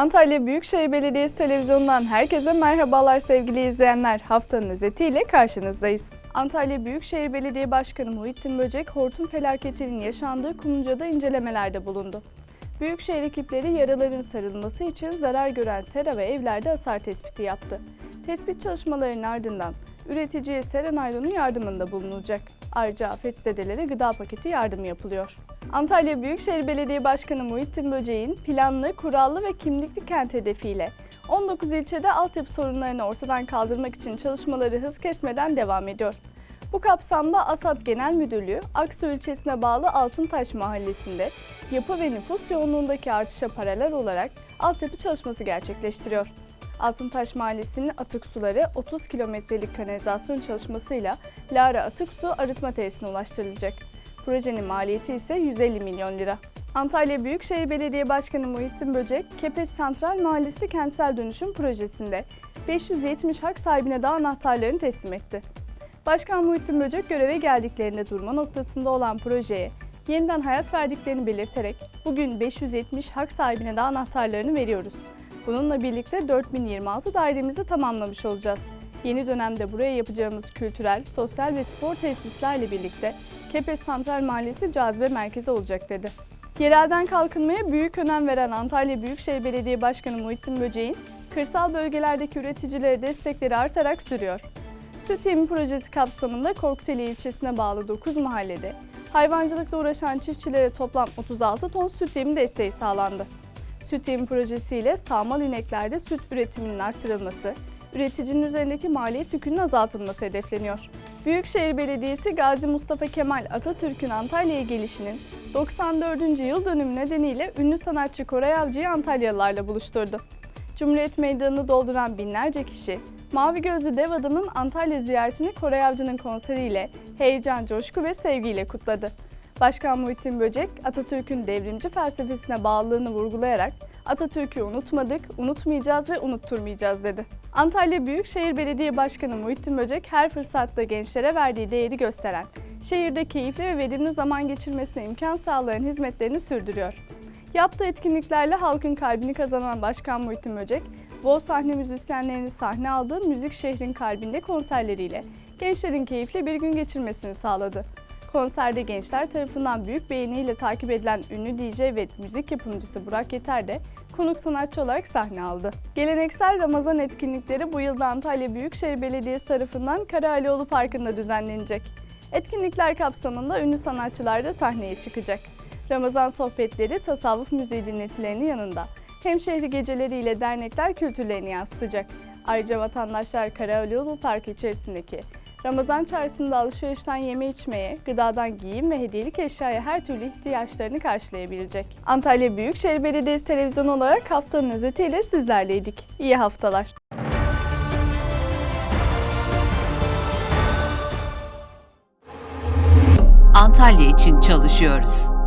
Antalya Büyükşehir Belediyesi televizyonundan herkese merhabalar sevgili izleyenler. Haftanın özetiyle karşınızdayız. Antalya Büyükşehir Belediye Başkanı Muhittin Böcek, hortum felaketinin yaşandığı Kumluca'da incelemelerde bulundu. Büyükşehir ekipleri yaraların sarılması için zarar gören sera ve evlerde hasar tespiti yaptı. Tespit çalışmalarının ardından üreticiye sera naylonu yardımında bulunulacak. Ayrıca afetzedelere gıda paketi yardımı yapılıyor. Antalya Büyükşehir Belediye Başkanı Muhittin Böceğin planlı, kurallı ve kimlikli kent hedefiyle 19 ilçede altyapı sorunlarını ortadan kaldırmak için çalışmaları hız kesmeden devam ediyor. Bu kapsamda ASAD Genel Müdürlüğü, Aksu ilçesine bağlı Altıntaş mahallesinde yapı ve nüfus yoğunluğundaki artışa paralel olarak altyapı çalışması gerçekleştiriyor. Altıntaş Mahallesi'nin atık suları 30 kilometrelik kanalizasyon çalışmasıyla Lara Atık Su Arıtma Tesisine ulaştırılacak. Projenin maliyeti ise 150 milyon lira. Antalya Büyükşehir Belediye Başkanı Muhittin Böcek, Kepez Santral Mahallesi Kentsel Dönüşüm Projesi'nde 570 hak sahibine daha anahtarlarını teslim etti. Başkan Muhittin Böcek göreve geldiklerinde durma noktasında olan projeye yeniden hayat verdiklerini belirterek bugün 570 hak sahibine de anahtarlarını veriyoruz. Bununla birlikte 4026 dairemizi tamamlamış olacağız. Yeni dönemde buraya yapacağımız kültürel, sosyal ve spor tesislerle birlikte Kepez Santral Mahallesi cazibe merkezi olacak dedi. Yerelden kalkınmaya büyük önem veren Antalya Büyükşehir Belediye Başkanı Muhittin Böceğin, kırsal bölgelerdeki üreticilere destekleri artarak sürüyor. Süt Yemi projesi kapsamında Korkuteli ilçesine bağlı 9 mahallede hayvancılıkla uğraşan çiftçilere toplam 36 ton süt yemi desteği sağlandı. Süt yemi projesiyle sağmal ineklerde süt üretiminin arttırılması, üreticinin üzerindeki maliyet yükünün azaltılması hedefleniyor. Büyükşehir Belediyesi Gazi Mustafa Kemal Atatürk'ün Antalya'ya gelişinin 94. yıl dönümü nedeniyle ünlü sanatçı Koray Avcı'yı Antalyalılarla buluşturdu. Cumhuriyet Meydanı'nı dolduran binlerce kişi, Mavi Gözlü Dev Adam'ın Antalya ziyaretini Koray Avcı'nın konseriyle heyecan, coşku ve sevgiyle kutladı. Başkan Muhittin Böcek, Atatürk'ün devrimci felsefesine bağlılığını vurgulayarak Atatürk'ü unutmadık, unutmayacağız ve unutturmayacağız dedi. Antalya Büyükşehir Belediye Başkanı Muhittin Böcek her fırsatta gençlere verdiği değeri gösteren, şehirde keyifli ve verimli zaman geçirmesine imkan sağlayan hizmetlerini sürdürüyor. Yaptığı etkinliklerle halkın kalbini kazanan Başkan Muhittin Böcek, Bol sahne müzisyenlerini sahne aldığı Müzik Şehrin Kalbinde konserleriyle gençlerin keyifli bir gün geçirmesini sağladı. Konserde gençler tarafından büyük beğeniyle takip edilen ünlü DJ ve müzik yapımcısı Burak Yeter de konuk sanatçı olarak sahne aldı. Geleneksel Ramazan etkinlikleri bu yılda Antalya Büyükşehir Belediyesi tarafından Karahalioğlu Parkı'nda düzenlenecek. Etkinlikler kapsamında ünlü sanatçılar da sahneye çıkacak. Ramazan sohbetleri tasavvuf müziği dinletilerinin yanında hemşehri geceleriyle dernekler kültürlerini yansıtacak. Ayrıca vatandaşlar Karahalioğlu Parkı içerisindeki Ramazan çarşısında alışverişten yeme içmeye, gıdadan giyim ve hediyelik eşyaya her türlü ihtiyaçlarını karşılayabilecek. Antalya Büyükşehir Belediyesi televizyonu olarak haftanın özetiyle sizlerleydik. İyi haftalar. Antalya için çalışıyoruz.